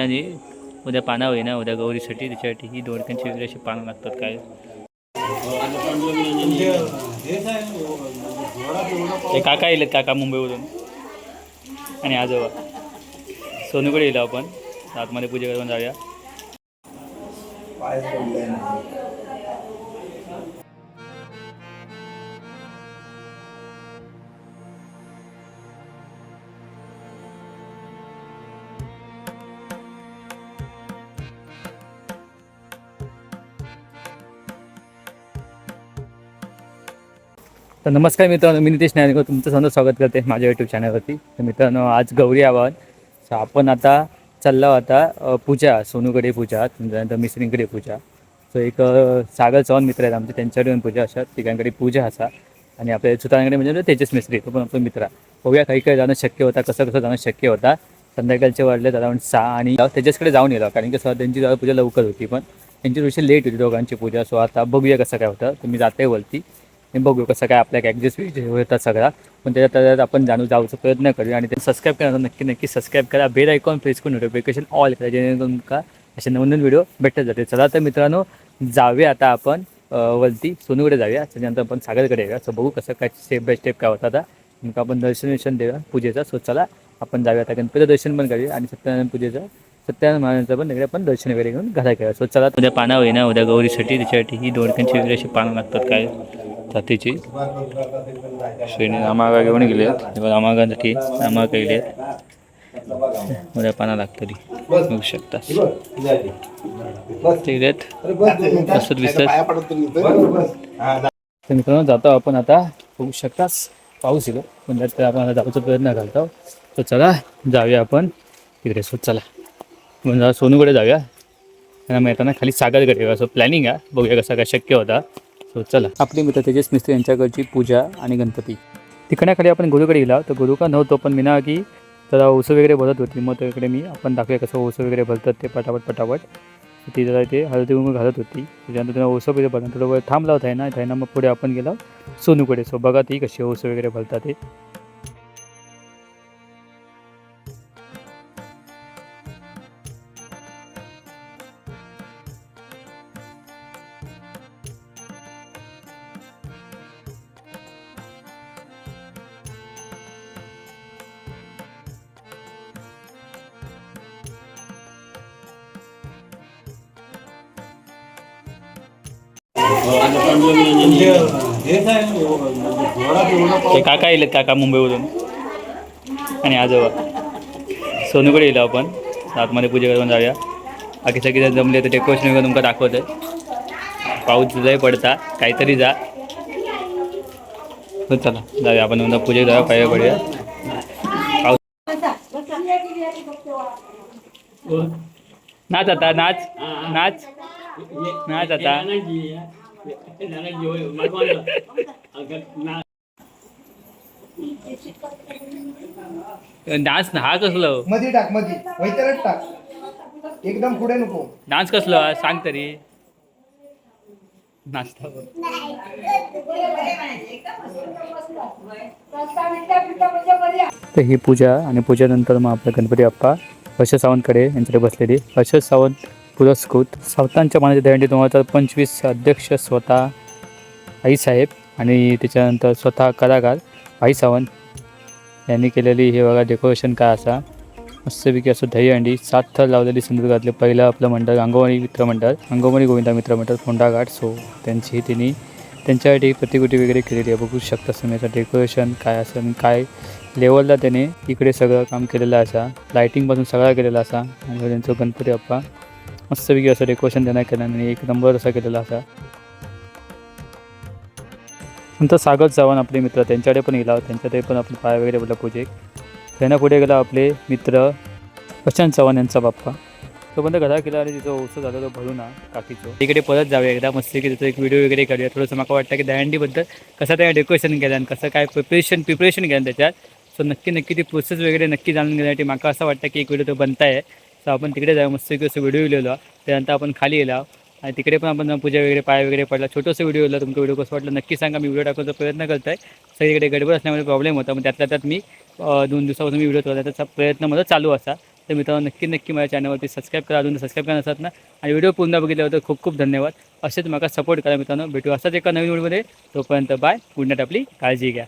आणि उद्या पाना होईना उद्या गौरीसाठी त्याच्यासाठी ही दोडक्यांची वगैरे अशी पानं लागतात काय? हे काका येलेत काका मुंबईवरून. आणि आजोबा. सोनूकडे येलो आपण. आतमध्ये पूजा करून जाऊया. तर नमस्कार मित्रांनो मी नितेश नायक तुमचं समजा स्वागत करते माझ्या यूट्यूब चॅनलवरती तर मित्रांनो आज गौरी आवाज सो आपण आता चाललो आता पूजा सोनूकडे पूजा त्यानंतर मिसरींकडे पूजा. सो एक सागर चव्हाण मित्र आहेत आमचे त्यांच्याकडे पण पूजा अशा तिघांकडे पूजा असा. आणि आपल्या सुतारांकडे म्हणजे, म्हणजे तेजस मिस्त्री तो पण आपला मित्र बघूया काही काही जाणं शक्य होता कसं कसं जाणं शक्य होता. संध्याकाळचे वाढले साधारण सहा आणि त्याच्याचकडे जाऊन येलो कारण की सर त्यांची जरा पूजा लवकर होती पण त्यांची थोडीशी लेट होती दोघांची पूजा. सो आता बघूया कसं काय होतं. तुम्ही जाते वरती. बघू कसं काय आपल्या ॲडजस्ट होतात सगळा पण त्याच्यात त्याच्यात आपण जाणून जाऊचा प्रयत्न करूया आणि ते सबस्क्राईब करा. नक्की नक्की सबस्क्राईब करा. बेल आयकॉन प्रेस करून नोटिफिकेशन ऑल करा जेणेकरून का असे नवीन व्हिडिओ भेटत जाते चला तर मित्रांनो जाऊया आता आपण वरती. सोनूकडे जाऊया. त्याच्यानंतर आपण सागरकडे येऊया. सो बघू कसं काय स्टेप बाय स्टेप काय होता आता. मग आपण दर्शन दर्शन देऊया पूजेचा. सो चला आपण जाऊया आता गणपती दर्शन पण करूया आणि सत्यनारायण पूजेचं सत्यनारायण महाराजांचं पण तिकडे आपण दर्शन वगैरे घेऊन घरा घेऊया सो चला उद्या पाना होईना उद्या गौरीसाठी त्याच्यासाठी ही दोडक्यांची वगैरे अशी पानं लागतात काय? जातीची. श्रेणी आमागा घेऊन गेले आहेत. रामागांसाठी आमा गेले आहेत. उद्या पाना लागतली बघू शकता. ते गेलेत मित्रांनो जातो आपण आता. बघू शकताच पाऊस येतो पण त्यात आपण आता जाऊचा प्रयत्न घालतो तर चला जाऊया आपण. तिकडे सो चला. म्हणजे जरा सोनूकडे जाऊया. त्यांना मग येताना खाली सागरकडे असं प्लॅनिंग आहे. बघूया कसं काय शक्य होता. सो चला. आपली मित्र तेजस मिस्त्री यांच्याकडची पूजा आणि गणपती. तिकण्याखाली आपण गुरुकडे गेला तर गुरु का नव्हतो पण मी ना की जरा ओसं वगैरे भरत होती. मग तिकडे मी आपण दाखवूया कसं ओसं वगैरे भरतात ते पटापट पटापट. ती जरा ते हळदी उंग घालत होती. त्याच्यानंतर त्यांना ओसं वगैरे भरणं थोडं वेळ थांबला होता ना त्यानं मग पुढे आपण गेला सोनूकडे. सो बघा ती कशी ओसं वगैरे भरतात ते. ते काका येलेत काका मुंबईवरून. आणि आजोबा. सोनूकडे येलो आपण. आतमध्ये पूजा करून जाऊया. बाकी सगळे जण जमले तर डेकोरेशन वगैरे तुमका दाखवत पाऊस जाय पडता. काहीतरी जा. हो चला. जाऊया आपण. नंतर पूजेक जाऊया पाहिजे पडूया. पाऊस. नाच आता. नाच. नाच. नाच आता. डान्स हा कसलो? मधी टाक मधी. वैतरच टाक. एकदम पुढे नको. डान्स कसलो? हा? सांग तरी. नाचता तर ही पूजा आणि पूजेनंतर मग आपल्या गणपती बाप्पा हर्ष सावंतकडे यांच्याकडे बसलेली. हर्ष सावंत पुरस्कृत. सावतांच्या मानाच्या दहंडी दोन हजार पंचवीस अध्यक्ष स्वतः आईसाहेब आणि त्याच्यानंतर स्वतः कलाकार आई सावंत यांनी केलेली हे बघा डेकोरेशन काय असा. मस्तपैकी असं दहीहंडी सात थर लावलेली सिंधुदुर्गातले पहिलं आपलं मंडळ अंगवणी मित्रमंडळ अंगवणी गोविंदा मित्रमंडळ फोंडाघाट. सो त्यांची त्यांनी त्यांच्यासाठी प्रतिकृती वगैरे केलेली आहे. बघू शकता तुम्ही याचं डेकोरेशन काय असं आणि काय लेवलला त्याने इकडे सगळं काम केलेलं असा. लायटिंगपासून सगळा केलेला असा. आणि त्यांचं गणपती बाप्पा. मस्तपैकी असं डेकोरेशन त्यांना केलं आणि एक नंबर असा केलेला असा. नंतर सागर चव्हाण आपले मित्र त्यांच्याकडे पण गेला त्यांच्याकडे पण आपण पाय वगैरे बोला पूजेक त्यांना पुढे गेला आपले मित्र प्रशांत चव्हाण यांचा बाप्पा. तो पण घरा केला आणि तिथं ओसं झालं तो भरून ना काकीचं. तिकडे परत जाऊया एकदा मस्त की तिथं एक व्हिडिओ वगैरे करूया थोडंसं मला वाटतं की दहंडीबद्दल कसं त्या डेकोरेशन केलं आणि कसं काय प्रिपरेशन प्रिपरेशन केलं त्याच्यात. सो नक्की नक्की ती प्रोसेस वगैरे नक्की जाणून घेण्यासाठी मला असं वाटतं की एक व्हिडिओ तो बनताय. सो आपण तिकडे जाऊ मस्त असं व्हिडिओ लिहिलो. त्यानंतर आपण खाली गेला. आणि तिकडे पण आपण पूजा वगैरे पाय वगैरे पडला. छोटंसं व्हिडिओ होता तुमचा व्हिडिओ कसं वाटलं नक्की सांगा. मी व्हिडिओ टाकण्याचा प्रयत्न करत आहे सगळीकडे गडबड असल्यामुळे प्रॉब्लेम होता. मग त्यातल्या त्यात मी दोन दिवसापासून मी व्हिडिओ करतो त्याचा प्रयत्न माझा चालू असा. तर मित्रांनो नक्की नक्की माझ्या चॅनलवरती सबस्क्राईब करा. अजून सबस्क्राईब करा नसतात ना? आणि व्हिडिओ पूर्ण बघितल्याबद्दल खूप खूप धन्यवाद. असेच मला सपोर्ट करा मित्रांनो. भेटू असाच एका नवीन व्हिडिओमध्ये. तोपर्यंत बाय पुण्यात आपली. काळजी घ्या.